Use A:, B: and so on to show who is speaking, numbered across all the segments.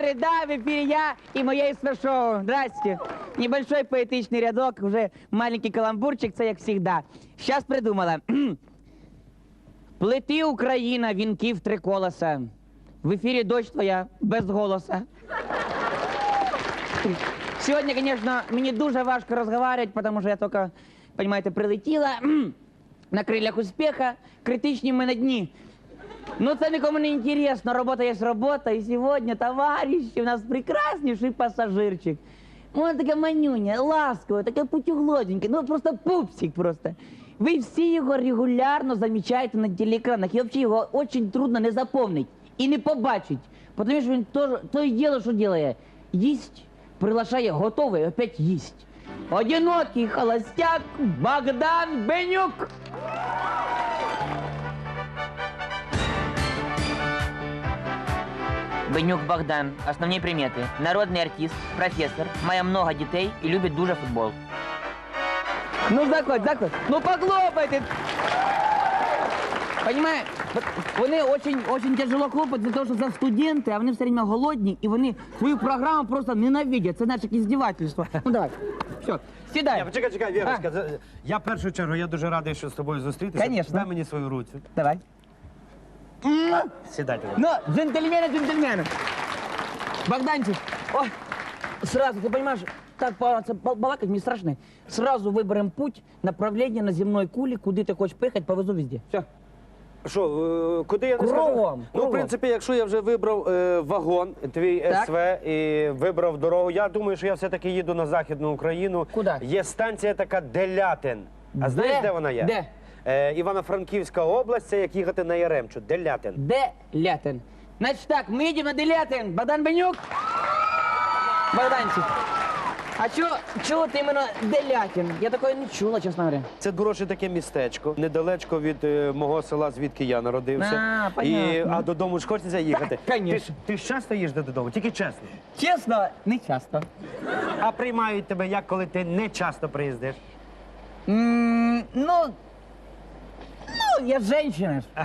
A: середа, в эфире я и моє шоу. Здрасте. Небольшой поэтичный рядок, уже маленький каламбурчик, це як всегда. Сейчас придумала. Плети Україна, вінків три колоса. В ефірі дочь твоя без голоса. Сьогодні, звісно, мені дуже важко розмовляти, тому що я тільки, розумієте, прилетіла на крилях успіха, критичні ми на дні. Ну, це нікому не інтересно. Робота є робота. І сьогодні, товариші, у нас прекрасніший пасажирчик. Вона така манюня, ласкова, така путюглоденька, ну просто пупсик просто. Ви всі його регулярно замічаєте на телеекранах. І взагалі його дуже трудно не запомнити і не побачити. Тому що він то, то і діло, що робить. Їсть, приглашає готовий, опять їсть. Одинокий холостяк Богдан Бенюк.
B: Бенюк Богдан. Основні примети. Народний артист, професор, має много дітей і любить дуже футбол.
A: Ну, заходь, заходь. Ну, похлопайте. Понимаешь, вони очень, очень тяжело хлопать за те, що за студенти, а вони все время голодні, і вони свою програму просто ненавидять. Це наче іздівательство. Ну, давай. Все, сідай.
C: Я, почекай, чекай, Вірочка. за- Я в першу чергу, я дуже радий, що з тобою зустрітися.
A: Конечно.
C: Дай мені свою руцю.
A: Давай.
C: Сідай. давай.
A: Ну, джентльмены, джентльмены. Богданчик, о, сразу, ты понимаешь, так ба- це бал- балакать мне страшно. Сразу выберем путь, направление на земной кулі, куди ти хочеш пихать, повезу везде. Все.
C: Що, е, куди я не
A: Кругом,
C: скажу? Ну,
A: кругом.
C: в принципі, якщо я вже вибрав е, вагон, твій
A: Так.
C: СВ, і вибрав дорогу, я думаю, що я все-таки їду на Західну Україну.
A: Куди?
C: Є станція така Делятин. А знаєш, де вона є?
A: Де?
C: Е, Івано-Франківська область, це як їхати на Яремчу. Делятин.
A: Делятин. Значит так, мы едем на Делятин. Богдан Бенюк. Богданчик. А чё, чё вот именно Делятин? Я такое не чула, честно говоря.
C: Це хороше таке містечко, недалечко від е, мого села, звідки я народився.
A: А,
C: і,
A: понятно.
C: а додому ж хочеться їхати.
A: Так,
C: Ти, ж-
A: конечно.
C: ти ж часто їздиш додому, тільки чесно.
A: Честно, не часто.
C: А приймають тебе як, коли ти не часто приїздиш?
A: М, ну, ну, я женщина. ж.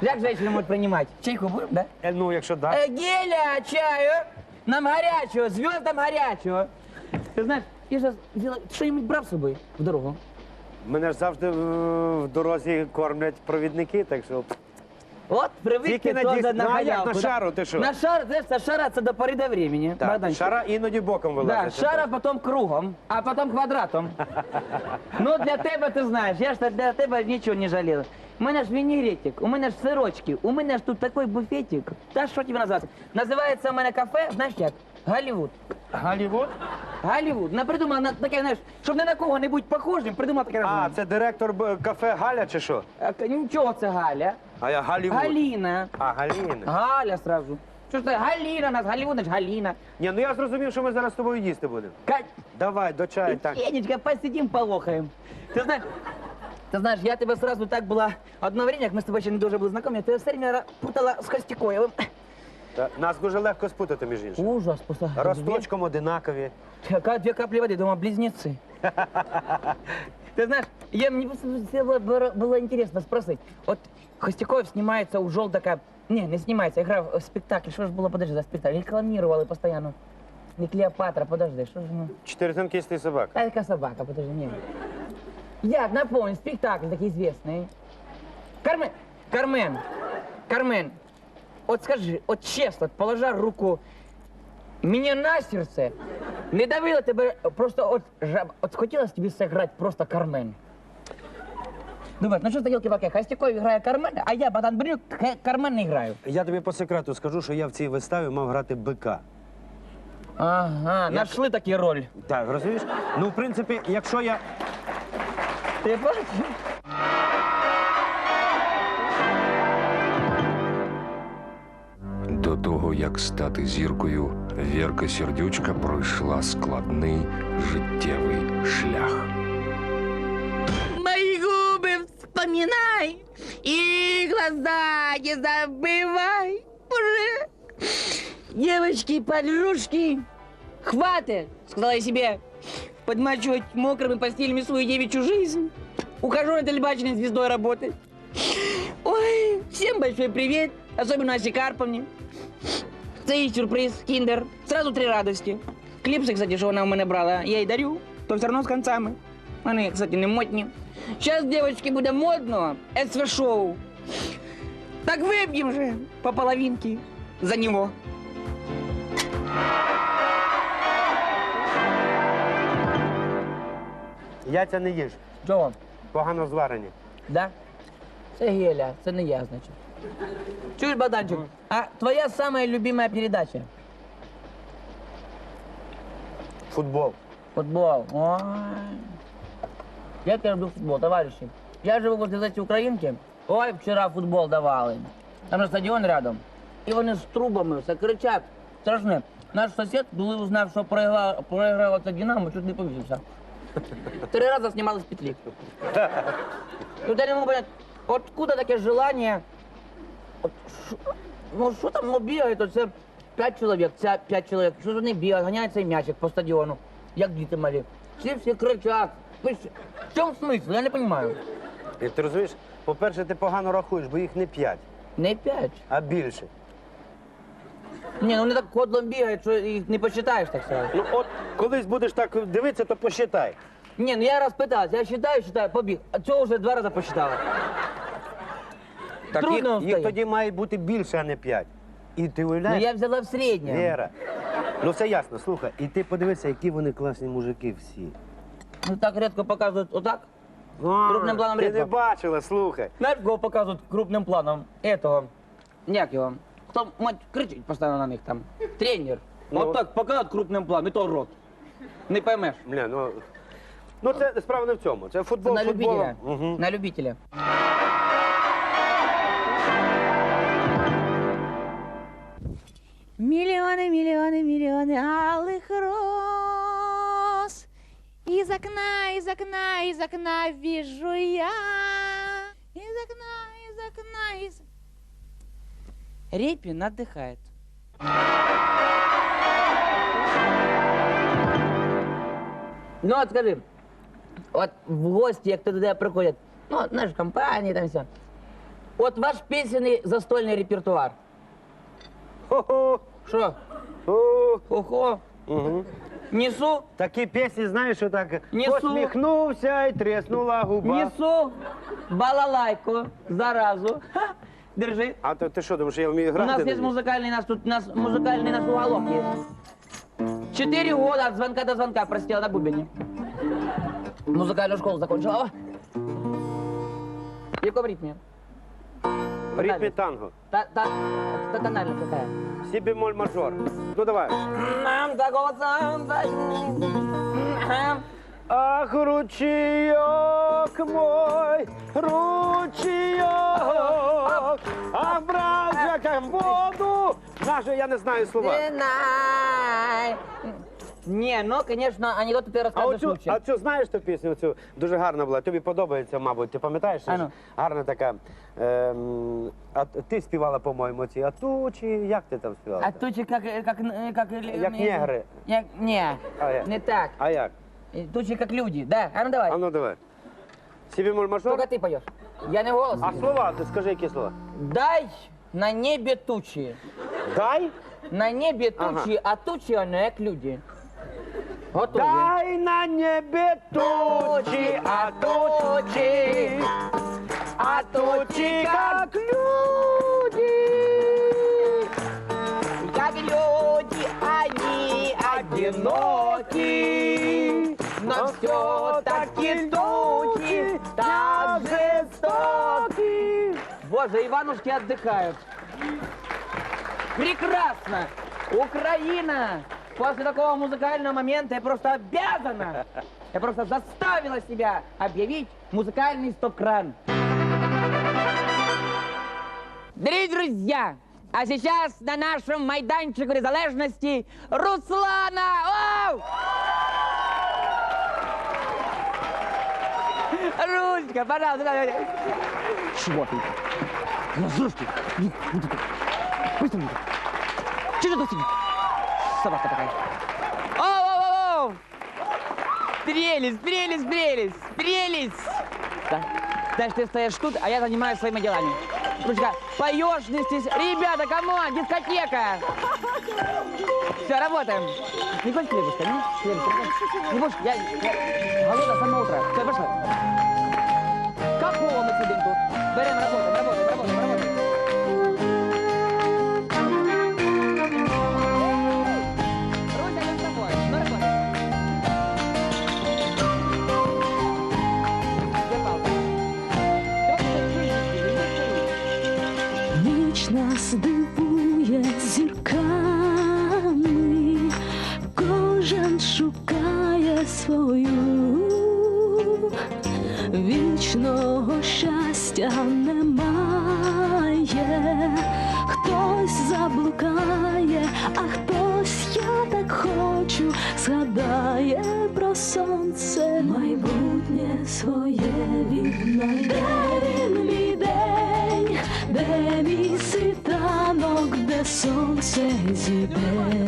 A: Как женщина может принимать? Чайку будем, да?
C: Е, Ну, якщо так.
A: Э, Геля, чаю. Нам горячего, звездам горячего. Ты знаешь, я сейчас взяла... Ты что-нибудь брал с собой в дорогу?
C: Мене ж завжди е, в дорозі кормлять провідники, так що.
A: От, привик
C: Тільки на
A: на
C: Ну, а як
A: халявку,
C: на
A: да?
C: шару, ти що?
A: На шар, знаєш, це шара це до пори до времени.
C: Так,
A: Богданчик.
C: шара іноді боком
A: Да,
C: вилазить.
A: шара потом кругом, а потом квадратом. ну, для тебе ти знаєш, я ж для тебе нічого не жалів. У мене ж вінігретик, у мене ж сирочки, у мене ж тут такий буфетик. Та що тебе називається? Називається у мене кафе, знаєш як? Голлівуд.
C: Голівуд?
A: Голлівуд. Не придумала на таке, знаєш, щоб не на кого-небудь похожим, придумала таке
C: А,
A: названня.
C: це директор б- кафе Галя чи що?
A: А, к- Нічого це Галя.
C: А я Голівуд.
A: Галіна.
C: А, Галіна.
A: Галя сразу. Що ж це Галіна, у нас Голлівуд, значить Галіна.
C: Ні, ну я зрозумів, що ми зараз з тобою їсти будемо.
A: Кать,
C: Давай, до чаю, так.
A: Фенечка, посидим, полохаем. Ты знаешь, ты знаешь, я тебе сразу так была... Одно время, как мы с тобой еще не дуже были знакомы, я тебя все время путала с Костякоевым.
C: Та- Нас дуже легко спутати, між іншим.
A: Ужас, просто.
C: Росточком одинакові.
A: Две, ка- две капли воды, думаю, близнецы. Ты знаешь, я, мне просто было, было- было интересно спросить. Вот Костякоев снимается у Желтока... Не, не снимается, играл в спектакль. Что же было, подожди, за спектакль? Рекламировал и постоянно. Не Клеопатра, подожди, что же... ну?
C: Чотиритонкістий собак.
A: А это собака, подожди, не. Я напомню, спектакль такой известный. Кармен, Кармен, Кармен, вот скажи, вот честно, вот положа руку мне на сердце, не давила тебе просто от, жаб, от хотелось тебе сыграть просто Кармен. Думаешь, ну что за елки-палки, Хостяков играет Кармен, а я, Богдан Брюк, Кармен не играю.
C: Я тобі по секрету скажу, що я в цій виставі мав грати бика.
A: Ага, нашли таки роль.
C: Так, розумієш? Ну, в принципі, якщо я.
A: Ты понял?
D: того, як стати зіркою, Вірка Сердючка пройшла складний життєвий шлях.
A: Мои губы вспоминай и глаза не забывай. Уже. Девочки, подружки, хватит, сказала я себе, подмачивать мокрыми постелями свою девичью жизнь. Ухожу на телебачение звездой работать. Ой, всем большой привет, особенно Асе Карповне. Це їй сюрприз, кіндер. Сразу три радості. Кліпси, кстати, що вона у мене брала, я їй дарю, то все одно з концами. Вони, кстати, не модні. Зараз, дівчатки, буде модно СВ-шоу. Так виб'єм же по половинке за нього.
C: Яйця не їж,
A: Чого?
C: погано зварені.
A: Да? Це Геля, це не я, значить. Чуєш, Богданчик, а твоя самая любимая передача?
C: Футбол.
A: Футбол. Ой. Я люблю футбол, товариші. Я живу возле цієї українки. Ой, вчора футбол давали. Там же стадіон рядом. І вони з трубами все кричать. Страшне. Наш сусід, коли узнав, що проіграла, проіграла це Динамо, чуть не повісився. Три рази знімали з петлі. Тут я не можу понять, откуда таке желання? От, шо- ну що там ну, бігає, то це п'ять чоловік, це п'ять чоловік. Що ж вони бігають, ганяють цей м'ячик по стадіону, як діти малі. Всі всі кричать. Що? В чому смисл? Я не розумію.
C: І ти розумієш, по-перше, ти погано рахуєш, бо їх не п'ять,
A: Не п'ять.
C: а більше.
A: Ні, ну вони так кодлом бігають, що їх не почитаєш так сразу.
C: Ну от колись будеш так дивитися, то посчитай.
A: Ні, ну я раз питався, я считаю, считаю, побіг. А цього вже два рази посчитала.
C: Так
A: Трудно
C: їх, їх
A: встає.
C: тоді має бути більше, а не п'ять. І ти
A: Ну
C: уявляєш?
A: я взяла в середньому.
C: Віра. Ну все ясно, слухай, і ти подивися, які вони класні мужики всі.
A: Ну так рідко показують отак.
C: А,
A: Крупним планом
C: Ти
A: рідко.
C: не бачила, слухай.
A: Знаєш, кого показують крупним планом? Этого. Як його? Хто мать кричить постійно на них там? Тренер.
C: Ну.
A: От так показують крупним планом, і то рот. Не поймеш.
C: Бля, ну. Ну це справа не в цьому. Це
A: Це
C: футбол
A: на
C: футболом.
A: любителя.
C: Угу.
A: На любителя.
E: Миллионы, миллионы, миллионы алых роз. Из окна, из окна, из окна вижу я. Из окна, из окна, из...
A: Репин отдыхает. Ну от скажи, от в гості, як туди приходять, ну, от наші компанії там все. От ваш пісенний застольний репертуар.
C: Хо-хо.
A: Що?
C: Хо.
A: Ого,
C: Угу.
A: несу,
C: Такі пісні, знаєш, що так
A: Несу.
C: посміхнувся і треснула губа.
A: несу балалайку заразу. Ха, держи.
C: А то ти що, думаєш, я вмію
A: У
C: грати?
A: нас
C: на
A: есть
C: ній?
A: музыкальный, нас тут, у нас музыкальный наш уголок есть. Четыре года от звонка до звонка простила на бубине. Музыкальную школу закончила. О! В каком ритме?
C: Ритмі танго.
A: Та, та, та тональность какая?
C: Сі бемоль мажор. Ну давай. Ах, ручейок мой, ручейок, ах, брат, як воду. Наже, я не знаю слова.
A: Не, ну, конечно, анекдоты ты
C: А
A: рассказываешь
C: оцю,
A: лучше.
C: а цю знаєш ту пісню? Оцю дуже гарна була. Тобі подобається, мабуть. Ти пам'ятаєш?
A: А ну.
C: Гарна така. Ем, а ти співала, по-моєму, ці атучі. Як ти там співала?
A: А тучи как, как, как...
C: Як негри.
A: Як, не,
C: А як?
A: не так.
C: А як?
A: Тучи как люди, да. А ну давай.
C: А ну давай. Сі бемоль мажор.
A: Только ты поешь. Я не голос.
C: А слова, ти скажи, які слова?
A: Дай на небі тучі.
C: Дай,
A: На небі
C: Ага.
A: тучі, а тучі вони як люди. Готові.
C: дай на небі тучі, а тучі, а тучі, як люди.
A: Як люди, они одиноки. Но все-таки тучи так жестоки. Боже, Иванушки отдыхают. Прекрасно! Украина! После такого музыкального момента я просто обязана, я просто заставила себя объявить музыкальный стоп-кран. Дорогие друзья, а сейчас на нашем майданчику незалежности Руслана! Оу! Русечка, пожалуйста, давай. Чего ты? Тут. быстренько. Что ты тут сидишь? Собака такая. Оу, оу, оу! Прелесть, прелесть, прелесть, прелесть! Да. Значит, ты стоишь тут, а я занимаюсь своими делами. Ручка, поешь, не стесняйся. Ребята, камон, дискотека. Все, работаем. Не хочешь хлебушка, не? Хлебушка, не хочешь? Я, я голодна с самого утра. Все, пошли. Какого мы сидим тут? Берем, работаем,
F: Ніч нас дивує зірками, кожен шукає свою, вічного щастя немає, хтось заблукає, а хтось я так хочу, згадає про сонце, майбутнє своє. Віднайде. Де він мій день, де мій світанок, де сонце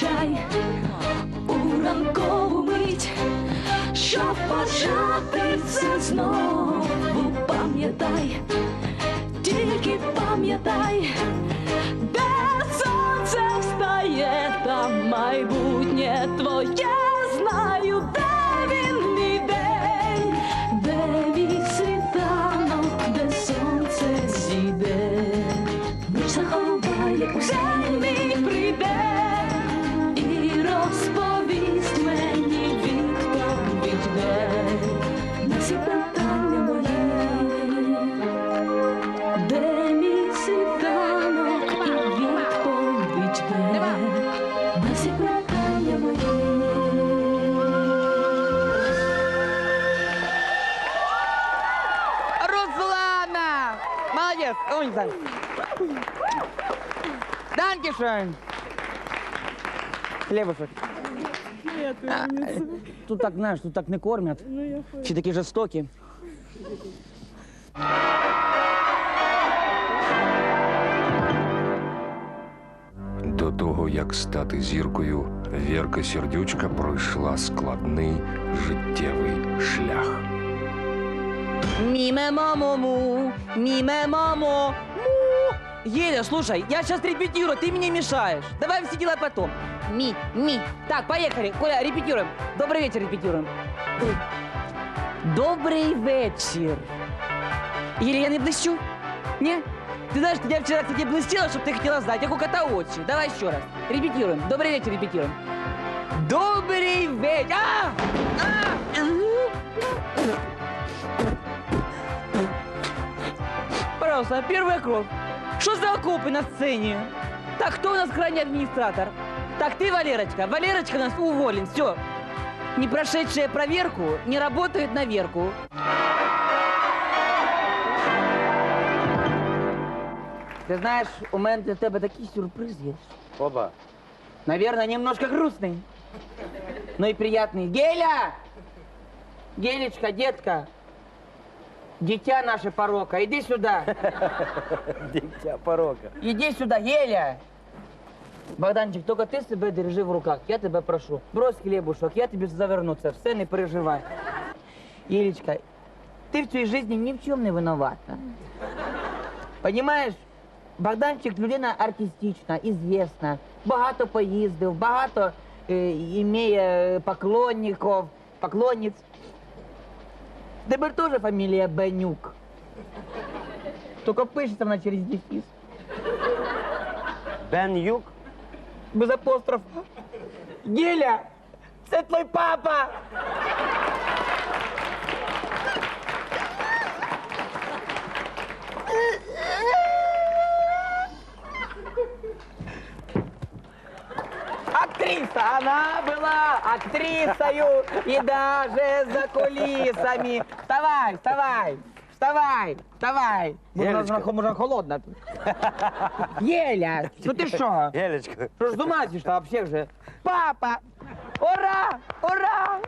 F: втрачай у ранкову мить, щоб почати все знову, пам'ятай, тільки пам'ятай, де сонце встає, там майбутнє твоє
A: Молодец, умница. Данкишен. Хлебушек. А, Тут так, знаешь, тут так не кормят. Все такие жестокі.
D: До того, як стати зіркою, Вірка Сердючка пройшла складний життєвий шлях.
A: Миме мамому, миме мамо, му. Еля, слушай, я сейчас репетирую, ты мне мешаешь. Давай все дела потом. Ми, ми. Так, поехали. Коля, репетируем. Добрый вечер, репетируем. Добрый вечер. Еля, я не блещу? Не? Ты знаешь, я вчера, кстати, блестела, чтобы ты хотела знать. У кота очи. Давай еще раз. Репетируем. Добрый вечер, репетируем. Добрый вечер. А! А! Пожалуйста, первая кровь. Что за окопы на сцене? Так, кто у нас крайний администратор? Так, ты, Валерочка. Валерочка нас уволен. Все. Не прошедшая проверку не работает на Верку. Ты знаешь, у меня для тебя такий сюрприз есть.
C: Оба.
A: Наверное, немножко грустный, но и приятный. Геля! Гелечка, детка, дитя наше порока, иди сюда.
C: Дитя порока.
A: Иди сюда, Геля! Богданчик, только ты себе держи в руках, я тебя прошу. Брось хлебушек, я тебе заверну це все, не переживай. Елечка, ты в цій жизни ни в чем не виновата. Понимаешь, Богданчик людина артистична, известна, багато поїздив, багато е, імеє поклонників, поклонниць. Тепер теж фамілія Бенюк. Тільки пишеться вона через дефіс.
C: Бен Юк.
A: Без апострофа. Геля, це твій папа. Актриса, она была актрисою и даже за кулисами. Вставай, вставай, вставай, вставай.
C: Гелечка.
A: Може, може холодно. Еля, ну ты что?
C: Гелечка.
A: Что ж зійшла вообще вже? Папа! Ура! Ура!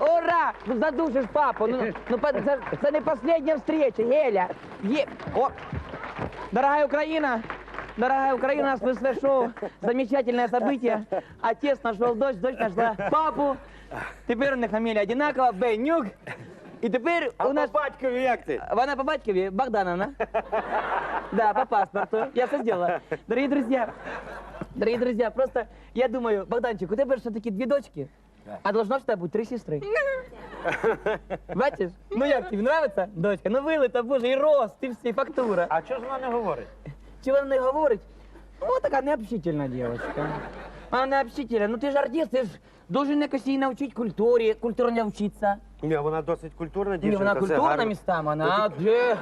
A: Ура! Ну задушиш папу. Ну, ну по- це, це не последня встреча, Геля. Е... О! Дорогая Украина! Дорогая Украина, у нас в шоу замечательное событие. Отец нашел дочь, дочь нашла папу. Теперь у них фамилия одинакова, Бенюк. І тепер у нас...
C: батькові як ти?
A: Вона по батькові Богдановна. Да, по паспорту. Я все сделала. Дорогие друзья, дорогие друзья, просто я думаю, Богданчик, у тебе ж все-таки дві дочки, а должно ж тебе бути три сестри. Бачиш? Ну як тобі нравиться, дочка? Ну вилита, боже, і рост, і все, і фактура.
C: А чого ж вона не говорить?
A: Чего она не говорит? Ну, така необщительна девочка. Она необщительна. Ну ти ж артист, ти ж должен якось її навчити культурі, культурно навчитися.
C: Ні, вона досить культурна
A: Ні,
C: дівчинка.
A: вона
C: все
A: культурна
C: гарно.
A: містами, вона де?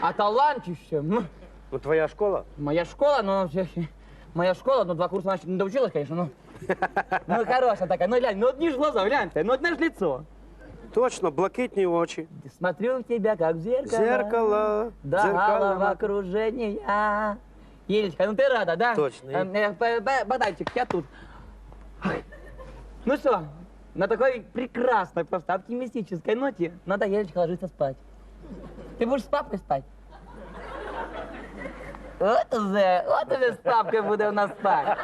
A: А талантище. м.
C: Ну, твоя школа?
A: Моя школа, ну, ще- моя школа, ну, два курса, значит, не доучилась, конечно, ну. Ну, хорошая такая, ну, глянь, ну, одни ж глаза, гляньте, ну, одне ж лицо.
C: Точно, блакитні очі.
A: Смотрю в тебя, как в зеркало.
C: Зеркало.
A: Да,
C: Зеркало.
A: в окружения. Елечка, ну ты рада, да?
C: Точно.
A: Э, э, Б- Б- Богданчик, я тут. Ой. Ну что, на такой прекрасной, просто оптимистической ноте надо, Елечка, ложиться спать. Ты будешь с папой спать? Вот уже, вот уже с папкой буде у нас спать.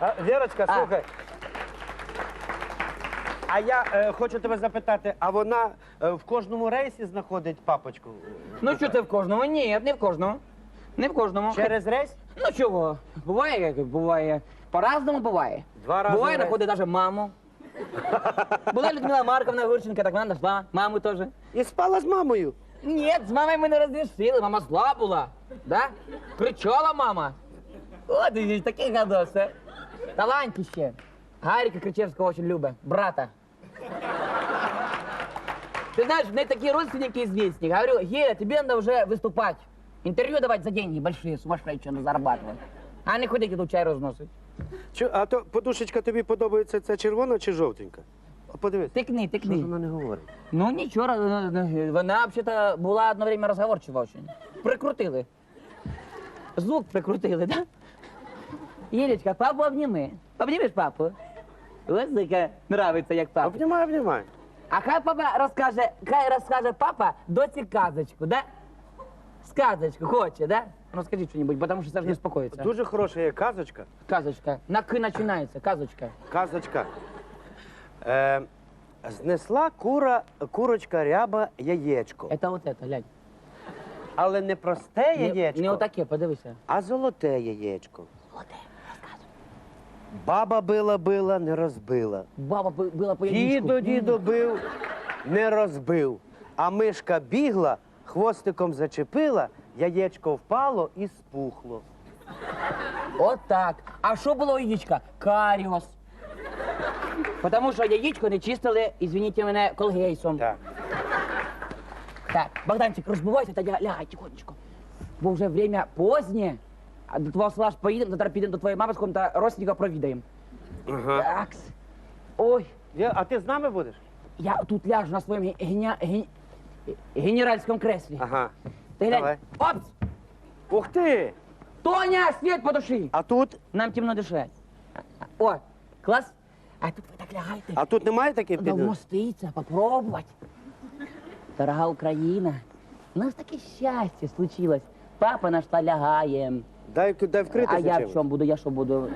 C: А, Вірочка,
A: А.
C: слухай. А я е, хочу тебе запитати, а вона е, в кожному рейсі знаходить папочку?
A: Ну що це в кожному? Ні, не в кожному. Не в кожному.
C: Через рейс?
A: Ну чого? Буває, як буває. По-разному буває.
C: Два рази
A: Буває,
C: в рейс.
A: знаходить навіть маму. Була Людмила Марковна Гурченко, так вона знайшла маму теж.
C: І спала з мамою.
A: Ні, з мамою ми не розрішили, мама зла була. Да? Кричала мама. От і такий гадос, а. Талантище. Гаріка Кричевського очень любить, брата. Ты знаешь, у меня такие родственники известные. Говорю, Геля, тебе надо уже выступать. Интервью давать за деньги большие, сумасшедшие надо зарабатывать. А не ходить тут чай розносить.
C: Чу, а то подушечка тобі подобається ця червона чи жовтенька? А Подивись.
A: Тикни,
C: Що ж
A: тикни.
C: вона не говорить?
A: Ну нічого, э, вона взагалі була одно время розговорчива очень. Прикрутили. Звук прикрутили, да? Єлечка, папу обніми. Обнімеш папу? Ось яка нравиться, як папа.
C: Обнімай, обнімай.
A: А хай папа розкаже, хай розкаже папа доці казочку, да? Сказочку хоче, да? Ну скажи що-нибудь, потому що це ж не успокоїться.
C: Дуже хороша є казочка.
A: Казочка. На К починається, казочка.
C: Казочка. Е, знесла кура, курочка ряба яєчко.
A: Это вот это, глянь.
C: Але не просте
A: Не,
C: яєчко,
A: не отаке, подивися.
C: а золоте яєчко. Баба била, била, не розбила.
A: Баба була по яєчку.
C: Дідо, дідо бив, не розбив. А мишка бігла, хвостиком зачепила, яєчко впало і спухло.
A: От так. А що було у яєчка? Каріос. Потому що яєчко не чистили, извините мене, колгейсом.
C: Так.
A: Так, Богданчик, розбивайся та ля- лягай тихонечко. Бо вже время позднє А до твого села ж поїдемо, завтра підемо до твоєї мами ском та родственника провідаємо.
C: Ага.
A: Такс. Ой,
C: Я- А ти з нами будеш?
A: я тут ляжу на своєму геня... ген... генеральському креслі.
C: Ага.
A: Ты глянь.
C: Давай.
A: Опс!
C: Ух ти!
A: Тоня, свет потуши!
C: А тут?
A: Нам темно дышать. О, класс. А тут вы так лягаете.
C: А тут немає таких
A: Надо
C: підносів?
A: вмоститься, попробовать. Дорога Украина, у нас таке счастье случилось. Папа наш та лягає.
C: Дай, дай вкритися
A: А я
C: чимось.
A: в чому буду? Я що буду?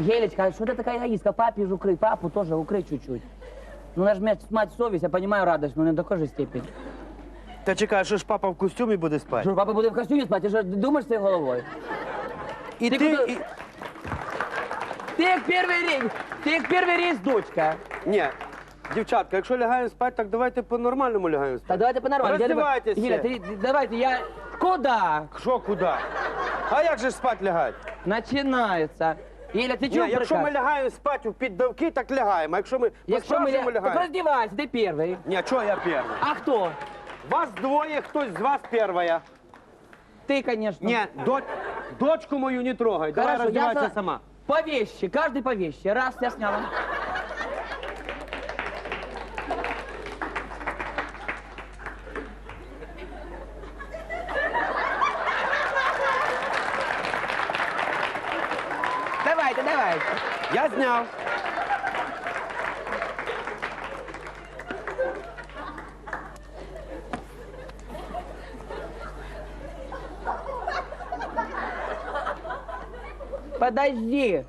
A: Гелечка, що ти така егоїстка? Папі ж укрий, папу теж укрий чуть-чуть. Ну, наш мать, мать совість, я розумію радость, но не до ж степені.
C: Та чекай, що ж папа в костюмі буде спати?
A: Що, папа буде в костюмі спати, ти ж думаєш своєю головою?
C: І
A: Ти
C: ти,
A: куди-
C: і...
A: Ти як перший рейс, ти як перший рейс, дочка.
C: Ні, дівчатка, якщо лягаємо спати, так давайте по-нормальному лягаємо спати.
A: Так давайте по-нормальному. Я тебе-
C: Роздівайтеся.
A: Геля, ти, давайте, я... Куда?
C: Що, куди? А як же ж спати лягати?
A: Начинается. Геля, ти
C: Ні,
A: чого
C: якщо ми лягаємо спати в піддавки, так лягаємо. А якщо ми
A: Якщо ми
C: по-справжньому
A: ля... Так
C: лягаємо...
A: роздівайся, ти перший.
C: Ні, чого я перший?
A: А хто?
C: Вас двоє, хтось з вас першая.
A: Ти, конечно.
C: Ні, до... дочку мою не трогай. Давай
A: Хорошо, я
C: роздівайся
A: за-
C: сама.
A: По вещи, каждый по вещи. Раз, я сняла. Давайте, давайте.
C: Я зняв.
A: Подожди.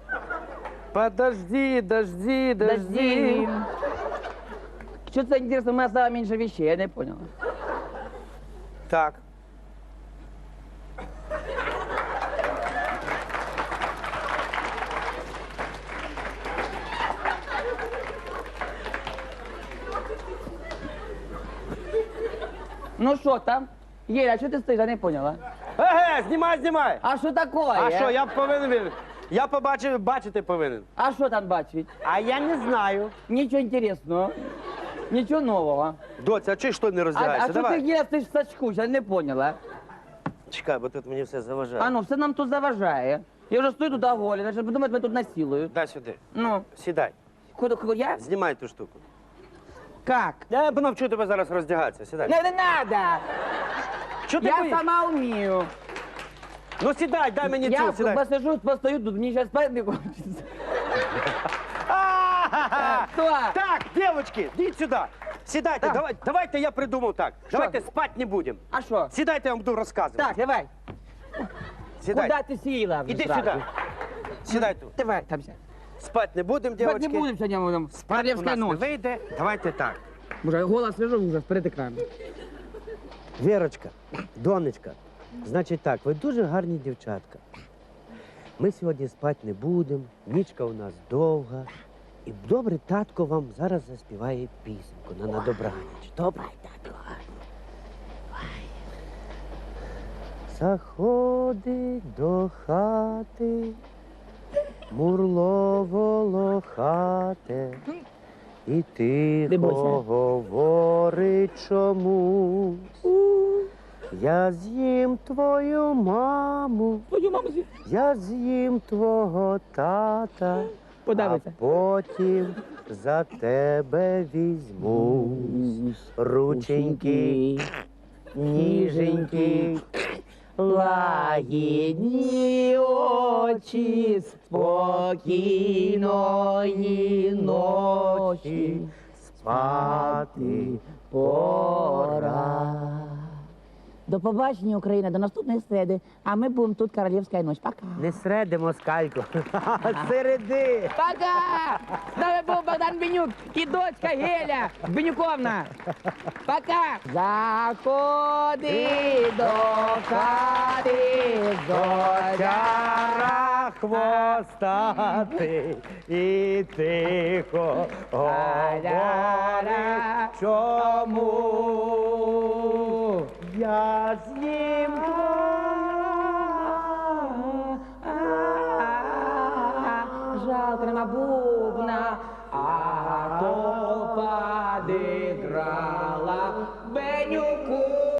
C: Подожди, дожди,
A: Подожди. Что-то интересно, у меня стало меньше вещей, я не понял.
C: Так.
A: Ну что там? Еля, а что ты стоишь, я не поняла.
C: Еге, знімай, знімай.
A: А что такое?
C: А що, я повинен. він- Я побачив, бачити повинен.
A: А что там бачить?
C: А я не знаю.
A: Ничего интересного. Ничего нового.
C: Доця, а чи ж ти не
A: А,
C: роздягаєшся?
A: а что
C: Давай.
A: ты, Геля, стоишь в сачку? Я не поняла.
C: Чекай, бо тут мені все заважає.
A: А ну, все нам тут заважає. Я вже стою тут голі, значить подумають, мене тут насилують.
C: Дай сюди.
A: Ну,
C: Сідай.
A: куди, куди я?
C: Знімай ту штуку.
A: Как?
C: Я б навчу тебе зараз роздягатися. Сідай.
A: Не, не надо!
C: Що ти
A: Я
C: боїшся?
A: сама вмію.
C: Ну сідай, дай мені
A: Я
C: цю, сідай.
A: посижу, постою тут, мені зараз спать не хочеться.
C: А-ха-ха!
A: Хто?
C: Так, девочки, йдіть сюди. Сідайте,
A: Так.
C: давай, давайте я придумав так. Давайте спати не будемо.
A: А що?
C: Сідайте, я вам буду розказувати.
A: Так, давай.
C: Сідайте.
A: Куда ти сіла? вже
C: Іди сюди. Сідай тут.
A: Давай, там сядь.
C: Спати не будемо,
A: Спать
C: девочки.
A: не будемо сьогодні, будемо.
C: Спати у
A: Королевська
C: нас не
A: ночь.
C: вийде. Давайте так.
A: Боже, голос лежу ужас перед екраном.
C: Вірочка, донечка, значить так, ви дуже гарні дівчатка. Ми сьогодні спати не будемо, нічка у нас довга. І добре татко вам зараз заспіває пісеньку на, на добраніч. Добре, татко. Заходить до хати, мурло волохате, і тихо говорить чомусь. Я з'їм твою маму,
A: Твою маму з'їв.
C: я з'їм твого тата, а потім за тебе візьму. Рученьки, ніженьки, лагідні очі, спокійної ночі, спати пора.
A: До побачення, Україна, до наступної середи. А ми будемо тут королівська ніч. Пока.
C: Не среди москальку, а середи.
A: Пока! З нами був Богдан Бенюк і дочка Геля Бенюковна. Пока! Заходи до хати, дочара.
C: Чара хвостати і тихо говорить, чому Я с ним
A: жалко на бубна, а то подыграл.